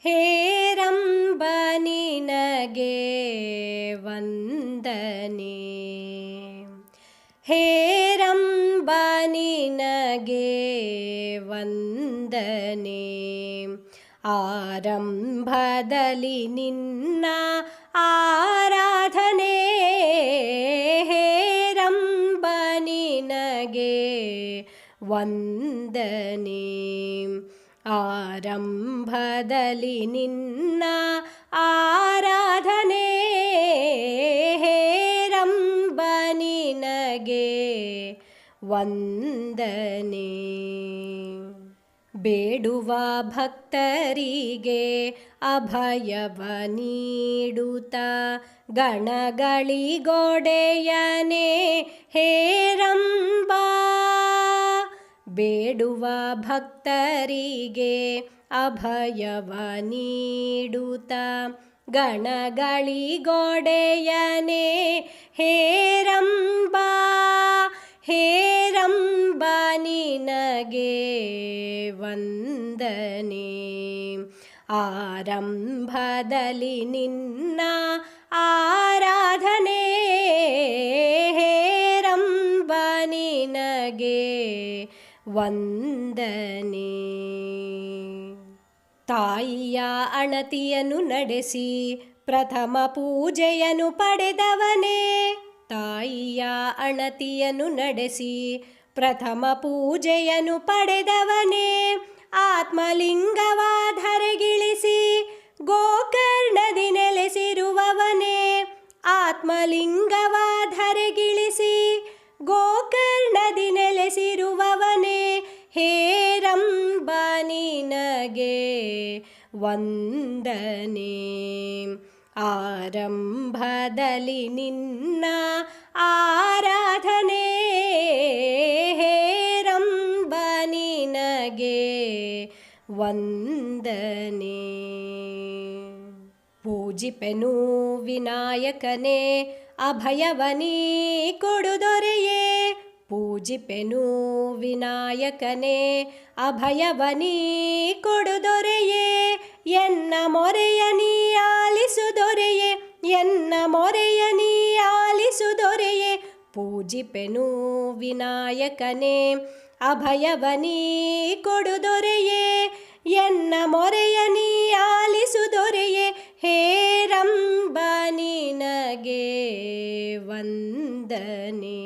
ಹೇರಂಬ ನಿನಗೆ ವಂದನೆ. ಹೇರಂಬ ನಿನಗೆ ವಂದನೆ. ಆರಂಭದಲ್ಲಿ ನಿನ್ನ ಆರಾಧನೆ. ಹೇರಂಬ ನಿನಗೆ ವಂದನೆ. ಆರಂಭದಲ್ಲಿ ನಿನ್ನ ಆರಾಧನೆ ಹೇರಂಬ ನಿನಗೆ ವಂದನೆ. ಬೇಡುವ ಭಕ್ತರಿಗೆ ಅಭಯವ ನೀಡುತ್ತ ಗಣಗಳಿಗೊಡೆಯನೆ ಹೇರಂಬ ಬೇಡುವ ಭಕ್ತರಿಗೆ ಅಭಯವ ನೀಡುತ್ತ. ಗಣಗಳಿಗೊಡೆಯನೆ ಹೇರಂಬ ಹೇರಂಬ ನಿನಗೆ ವಂದನೆ. ಆರಂಭದಲ್ಲಿ ನಿನ್ನ ಆರಾಧನೆ ಹೇರಂಬ ನಿನಗೆ ವಂದನೆ. ತಾಯಿಯ ಅಣತಿಯನ್ನು ನಡೆಸಿ ಪ್ರಥಮ ಪೂಜೆಯನ್ನು ಪಡೆದವನೇ. ತಾಯಿಯ ಅಣತಿಯನ್ನು ನಡೆಸಿ ಪ್ರಥಮ ಪೂಜೆಯನ್ನು ಪಡೆದವನೇ. ಆತ್ಮಲಿಂಗವಾಧರೆಗಿಳಿಸಿ ಗೋಕರ್ಣದಿ ನೆಲೆಸಿರುವವನೇ ಆತ್ಮಲಿಂಗವ ವಂದನೆ. ಆರಂಭದಲ್ಲಿ ನಿನ್ನ ಆರಾಧನೆ ಹೇರಂಬ ನಿನಗೆ ವಂದನೆ. ಪೂಜಿಪೆನು ವಿನಾಯಕನೇ ಅಭಯವನೀ ಕೊಡುದೊರೆಯೇ ಪೂಜಿಪೆನು ವಿನಾಯಕನೇ ಅಭಯವನೀ ಕೊಡುದೊರೆಯೇ ಎನ್ನ ಮೊರೆಯ ನೀ ಆಲಿಸುದೊರೆಯೇ ಎನ್ನ ಮೊರೆಯ ನೀ ಆಲಿಸುದೊರೆಯೇ ಪೂಜಿಪೆನು ವಿನಾಯಕನೇ ಅಭಯವನೀ ಕೊಡುದೊರೆಯೇ ಎನ್ನ ಮೊರೆಯ ನೀ ಆಲಿಸುದೊರೆಯೇ ಹೇರಂಬ ನಿನಗೆ ವಂದನೆ.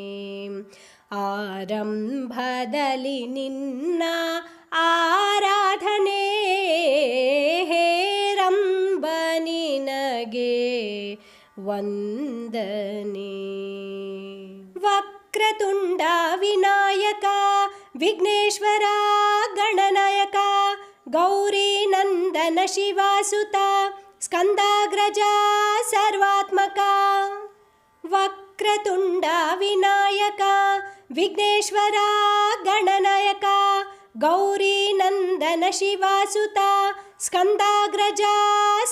ಆರಂಭದಲ್ಲಿ ನಿನ್ನ ಆರಾಧನೆ ಹೇರಂಬ ನಿನಗೆ ವಂದನೆ ವಕ್ರತುಂಡ ವಿನಾಯಕ ವಿಘ್ನೇಶ್ವರ ಗಣನಾಯಕ ಗೌರಿ ನಂದನ ಶಿವಾಸುತ ಸ್ಕಂದಾಗ್ರಜ ಸರ್ವಾತ್ಮಕ विघ्नेश्वरा गणनायका गौरीनन्दन शिवासुता स्कन्दाग्रजा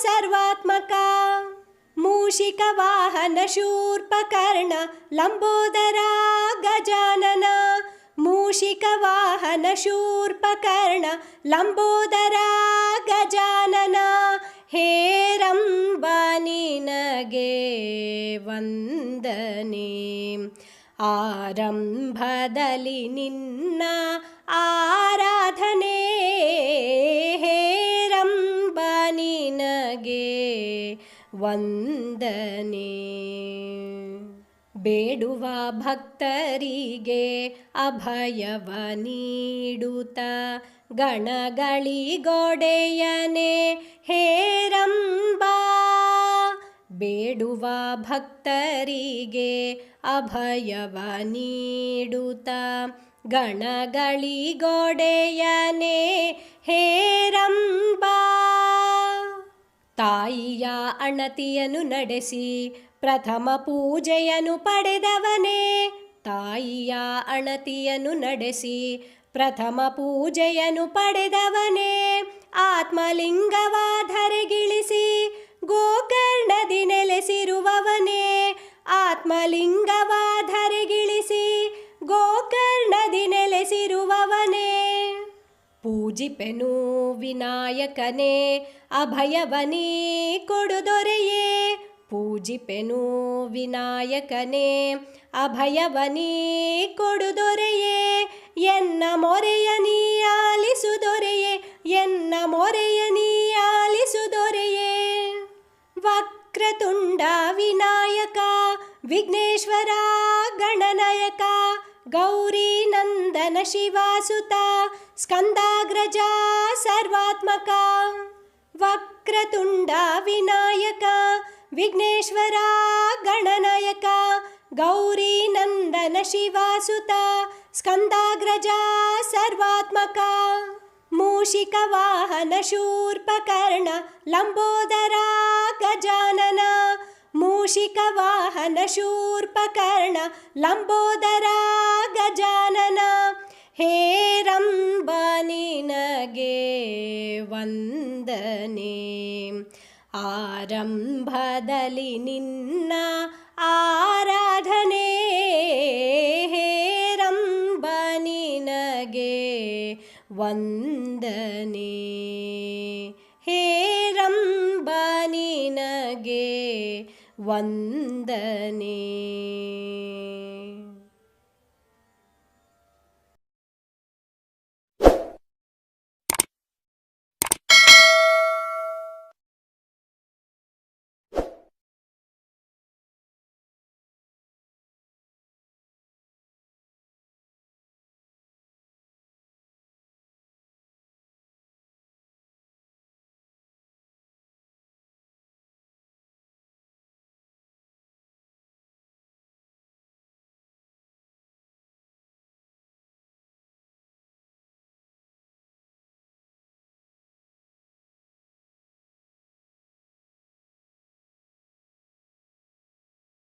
सर्वात्मका मूषिकवाहन शूर्पकर्ण लम्बोदरा गजानन मूषिकवाहनशूर्पकर्ण लम्बोदरा गजानन हे रं बिनगे वन्दनीम् ಆರಂಭದಲ್ಲಿ ನಿನ್ನ ಆರಾಧನೆ ಹೇರಂಬ ನಿನಗೆ ವಂದನೆ. ಬೇಡುವ ಭಕ್ತರಿಗೆ ಅಭಯವ ನೀಡುತ್ತ ಗಣಗಳಿಗೊಡೆಯನೆ ಹೇರಂಬ ಬೇಡುವ ಭಕ್ತರಿಗೆ ಅಭಯವ ನೀಡುತ್ತ. ಗಣಗಳಿಗೊಡೆಯನೆ ಹೇರಂಬ. ತಾಯಿಯ ಅಣತಿಯನ್ನು ನಡೆಸಿ ಪ್ರಥಮ ಪೂಜೆಯನ್ನು ಪಡೆದವನೇ. ತಾಯಿಯ ಅಣತಿಯನ್ನು ನಡೆಸಿ ಪ್ರಥಮ ಪೂಜೆಯನ್ನು ಪಡೆದವನೇ. ಆತ್ಮಲಿಂಗವ ಧರೆಗಿಳಿಸಿ ಗೋಕರ್ಣದಿ ನೆಲೆಸಿರುವವನೇ, ಆತ್ಮಲಿಂಗವಾಧರೆಗಿಳಿಸಿ ಗೋಕರ್ಣದಿ ನೆಲೆಸಿರುವವನೇ. ಪೂಜೆ ಪೂಜಿಪೆನು ವಿನಾಯಕನೇ, ಅಭಯವನೀ ಕೊಡುದೊರೆಯೇ. ಪೂಜಿಪೆನು ವಿನಾಯಕನೇ, ಅಭಯವನೀ ಕೊಡುದೊರೆಯೇ. ಎನ್ನ ಮೊರೆಯ विघ्नेश्वरा गणनयका गौरीनन्दनशिवासुता स्कन्दाग्रजा सर्वात्मका वक्रतुण्डा विनायका विघ्नेश्वरा गणनयका गौरीनन्दनशिवासुता स्कन्दाग्रजा सर्वात्मका मूषिकवाहनशूर्पकर्ण लम्बोदरा गजानना ಮೂಷಿಕ ವಾಹನ ಶೂರ್ಪಕರ್ಣ ಲಂಬೋದರ ಗಜಾನನ, ಹೇ ಹೇರಂಬ ನಿನಗೆ ವಂದನೆ. ಆರಂಭದಲ್ಲಿ ನಿನ್ನ ಆರಾಧನೆ ಹೇರಂಬ ನಿನಗೆ ವಂದನೆ. ಹೇರಂಬ वन्दने